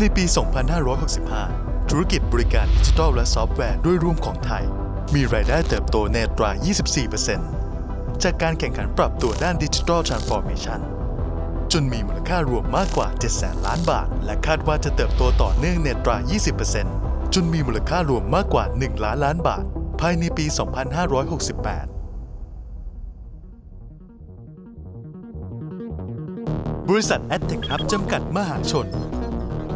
ในปี 2565 ธุรกิจบริการดิจิทัลและซอฟต์แวร์ด้วยรวมของไทย มีรายได้เติบโตในตรา 24%จากการแข่งขันปรับตัวด้านดิจิทัลทรานส์ฟอร์เมชันจนมีมูลค่ารวมมากกว่า 700 ล้านบาท และคาดว่าจะเติบโตต่อเนื่องในตรา 20%จนมีมูลค่ารวมมากกว่า 1 ล้านล้านบาท ภายในปี 2568บริษัท a d t e c h Hub จำกัดมหาชน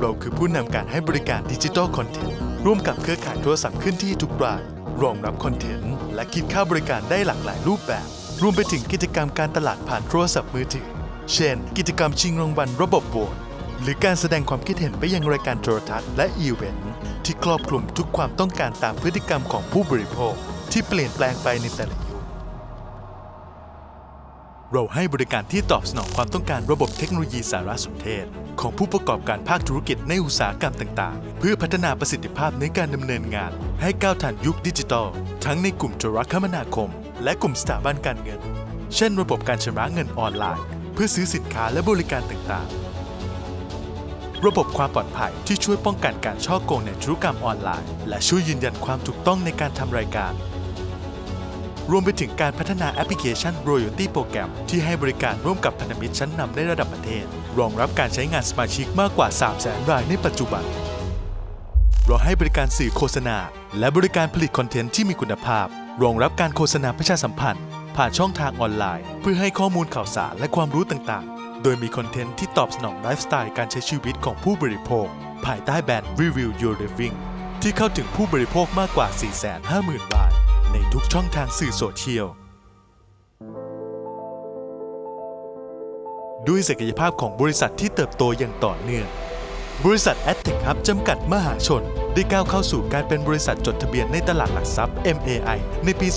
เราคือผู้นำการให้บริการดิจิทัลคอนเทนต์ร่วมกับเครือข่ายโทรศัพท์เคลื่อนที่ทุกรายรองรับคอนเทนต์และคิดค่าบริการได้หลากหลายรูปแบบ รวมไปถึงกิจกรรมการตลาดผ่านโทรศัพท์มือถือ เช่น กิจกรรมชิงรางวัลระบบโหวตหรือการแสดงความคิดเห็นไปยังรายการโทรทัศน์และอีเวนต์ที่ครอบคลุมทุกความต้องการตามพฤติกรรมของผู้บริโภค ที่เปลี่ยนแปลงไปในแต่ละ เราให้บริการที่ตอบสนองความต้องการระบบเทคโนโลยีสารสนเทศ ของผู้ประกอบการภาคธุรกิจในอุตสาหกรรมต่าง ๆ เพื่อพัฒนาประสิทธิภาพในการดำเนินงาน ให้ก้าวทันยุคดิจิทัล ทั้งในกลุ่มโทรคมนาคม และกลุ่มสถาบันการเงิน เช่น ระบบการชำระเงินออนไลน์ เพื่อซื้อสินค้าและบริการต่าง ๆ ระบบความปลอดภัยที่ช่วยป้องกันการช่อโกงในธุรกรรมออนไลน์ และช่วยยืนยันความถูกต้องในการทำรายการ รวมไปถึงการพัฒนาแอปพลิเคชัน Royalty Program ที่ให้บริการร่วมกับพันธมิตรชั้นนำในระดับประเทศ รองรับการใช้งานสมาชิกมากกว่า 3 0 0 0 0 0 รายในปัจจุบัน เราให้บริการสื่อโฆษณา และบริการผลิตคอนเทนต์ที่มีคุณภาพ รองรับการโฆษณาประชาสัมพันธ์ ผ่านช่องทางออนไลน์ เพื่อให้ข้อมูลข่าวสารและความรู้ต่างๆ โดยมีคอนเทนต์ที่ตอบสนองไลฟ์สไตล์การใช้ชีวิตของผู้บริโภค ภายใต้แบรนด์ Review Your Living ที่เข้าถึงผู้บริโภคมากกว่า 450,000ราย ในทุกช่องทางสื่อโซเชียล ด้วยศักยภาพของบริษัทที่เติบโตอย่างต่อเนื่อง บริษัท a d t e c h Hub จำกัดมหาชน ได้ก้าวเข้าสู่การเป็นบริษัทจดทะเบียนในตลาดหลักทรัพย์ MAI ในปี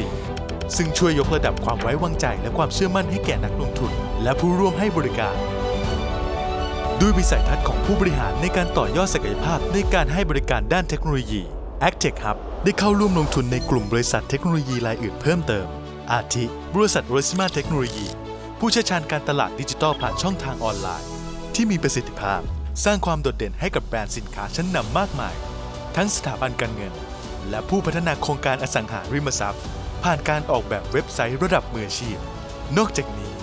2564 ซึ่งช่วยยกระดับความไว้วางใจและความเชื่อมั่นให้แก่นักลงทุน และผู้ร่วมให้บริการด้วยวิสัยทัศน์ของผู้บริหารในการต่อยอดศักยภาพในการให้บริการด้านเทคโนโลยี a c t e c Hub ได้เข้าร่วมลงทุนในกลุ่มบริษัทเทคโนโลยีรายอื่นเพิ่มเติม อาทิ บริษัท r i s m a เทคโนโลยี ผู้เชี่ยวชาญการตลาดดิจิทัลผ่านช่องทางออนไลน์ ที่มีประสิทธิภาพ สร้างความโดดเด่นให้กับแบรนด์สินค้าชั้นนำมากมาย ทั้งสถาบันการเงิน และผู้พัฒนาโครงการอสังหาริมทรัพย์ ผ่านการออกแบบเว็บไซต์ระดับมืออาชีพ นอกจากนี้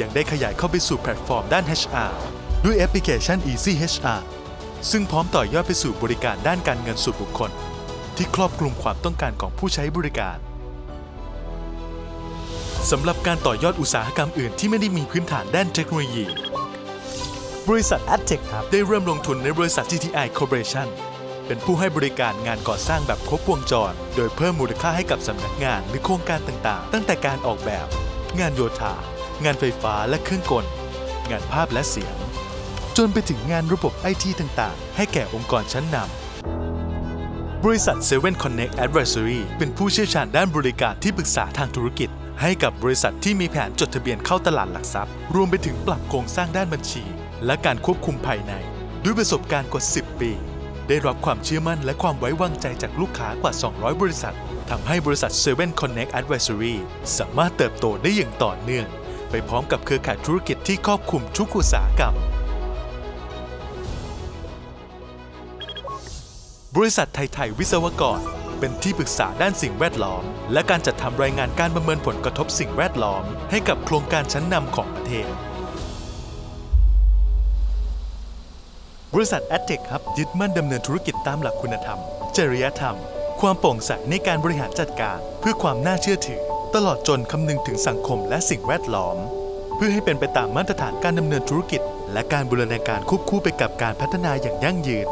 ยังได้ขยายเข้าไปสู่แพลตฟอร์มด้าน HR ด้วยแอปพลิเคชัน Easy HR ซึ่งพร้อมต่อยอดไปสู่บริการด้านการเงินส่วนบุคคล ที่ครอบคลุมความต้องการของผู้ใช้บริการสำหรับการต่อยอดอุตสาหกรรมอื่นที่ไม่ได้มีพื้นฐานด้านเทคโนโลยี บริษัท a d t e c h ครับได้เริ่มลงทุนในบริษัท GTI Corporation เป็นผู้ให้บริการงานก่อสร้างแบบครบวงจร โดยเพิ่มมูลค่าให้กับสำนักงานหรือโครงการต่างๆ ตั้งแต่การออกแบบ งานโยธา งานไฟฟ้าและเครื่องกล งานภาพและเสียง จนไปถึงงานระบบไอทีต่างๆ ให้แก่องค์กรชั้นนำ บริษัท 7 Connect Advisory เป็นผู้เชี่ยวชาญด้านบริการที่ปรึกษาทางธุรกิจ ให้กับบริษัทที่มีแผนจดทะเบียนเข้าตลาดหลักทรัพย์ รวมไปถึงปรับโครงสร้างด้านบัญชี และการควบคุมภายใน ด้วยประสบการณ์กว่า 10 ปี ได้รับความเชื่อมั่นและความไว้วางใจจากลูกค้ากว่า 200 บริษัททำให้บริษัท 7 Connect Advisory สามารถเติบโตได้อย่างต่อเนื่อง ไปพร้อมกับเครือข่ายธุรกิจที่ครอบคลุมทุกอุตสาหกรรม บริษัทไทยไทยวิศวกร เป็นที่ปรึกษาด้านสิ่งแวดล้อม และการจัดทำรายงานการประเมินผลกระทบสิ่งแวดล้อม ให้กับโครงการชั้นนำของประเทศ บริษัท a d t e c h ครับยึดมั่นดำเนินธุรกิจตามหลักคุณธรรม จริยธรรม ความโปร่งใสในการบริหารจัดการ เพื่อความน่าเชื่อถือ ตลอดจนคำนึงถึงสังคมและสิ่งแวดล้อม เพื่อให้เป็นไปตามมาตรฐานการดำเนินธุรกิจ และการบูรณาการควบคู่ไปกับการพัฒนาอย่างยั่งยืน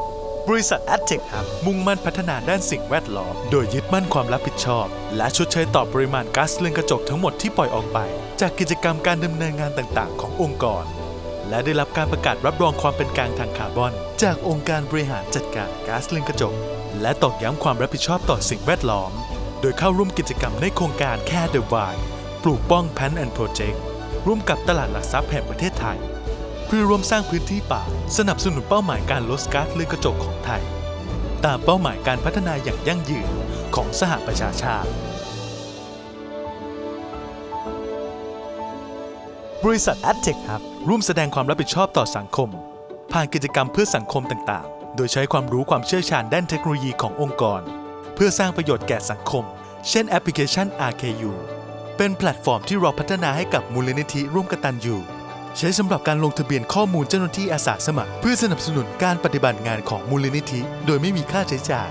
บริษัท a d t e c h ครับมุ่งมั่นพัฒนาด้านสิ่งแวดล้อม โดยยึดมั่นความรับผิดชอบ และชดเชยต่อปริมาณก๊าซเรือนกระจกทั้งหมดที่ปล่อยออกไป จากกิจกรรมการดำเนินงานต่างๆ ขององค์กร และได้รับการประกาศรับรองความเป็นกลางทางคาร์บอน จากองค์การบริหารจัดการก๊าซเรือนกระจก และตอกย้ำความรับผิดชอบต่อสิ่งแวดล้อม โดยเข้าร่วมกิจกรรมในโครงการแค่เดอะวายปลูกป้องแพนแอนด์โปรเจกต์ร่วมกับตลาดหลักทรัพย์แห่งประเทศไทย พื่อร่วมสร้างพื้นที่ป่า สนับสนุนเป้าหมายการลดก๊าซเรือนกระจกของไทย ตามเป้าหมายการพัฒนาอย่างยั่งยืนของสหประชาชาติ บริษัท a d t e c h ครับ ร่วมแสดงความรับผิดชอบต่อสังคม ผ่านกิจกรรมเพื่อสังคมต่างๆ โดยใช้ความรู้ความเชี่ยวชาญด้านเทคโนโลยีขององค์กร เพื่อสร้างประโยชน์แก่สังคม เช่นแอปพลิเคชัน RKU เป็นแพลตฟอร์มที่เราพัฒนาให้กับมูลนิธิร่วมกตันอยู่ ใช้สำหรับการลงทะเบียนข้อมูลเจ้าหน้าที่อาสาสมัคร เพื่อสนับสนุนการปฏิบัติงานของมูลนิธิ โดยไม่มีค่าใช้จ่าย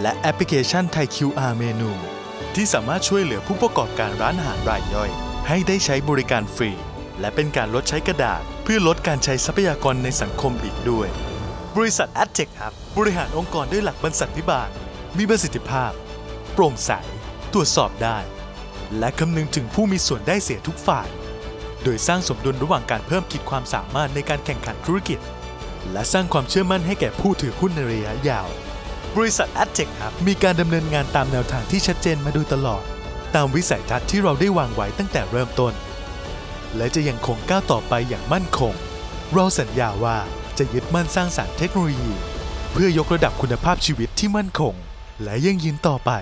และแอปพลิเคชันไทย QR เมนู ที่สามารถช่วยเหลือผู้ประกอบการร้านอาหารรายย่อย ให้ได้ใช้บริการฟรี และเป็นการลดใช้กระดาษ เพื่อลดการใช้ทรัพยากรในสังคมอีกด้วย บริษัท a d t e c h ครับบริหารองค์กรด้วยหลักบรรษัทพิบาล มีประสิทธิภาพ โปร่งใสตรวจสอบได้ และคำนึงถึงผู้มีส่วนได้เสียทุกฝ่าย โดยสร้างสมดุลระหว่างการเพิ่มขีดความสามารถในการแข่งขันธุรกิจ และสร้างความเชื่อมั่นให้แก่ผู้ถือหุ้นในระยะยาว บริษัท a d t e c h ครับมีการดำเนินงานตามแนวทางที่ชัดเจนมาโดยตลอด ตามวิสัยทัศน์ที่เราได้วางไว้ตั้งแต่เริ่มต้น และจะยังคงก้าวต่อไปอย่างมั่นคง เราสัญญาว่าจะยึดมั่นสร้างสารรค์เทคโนโลยี เพื่อยกระดับคุณภาพชีวิตที่มั่นคง และยั่งยืนต่อไป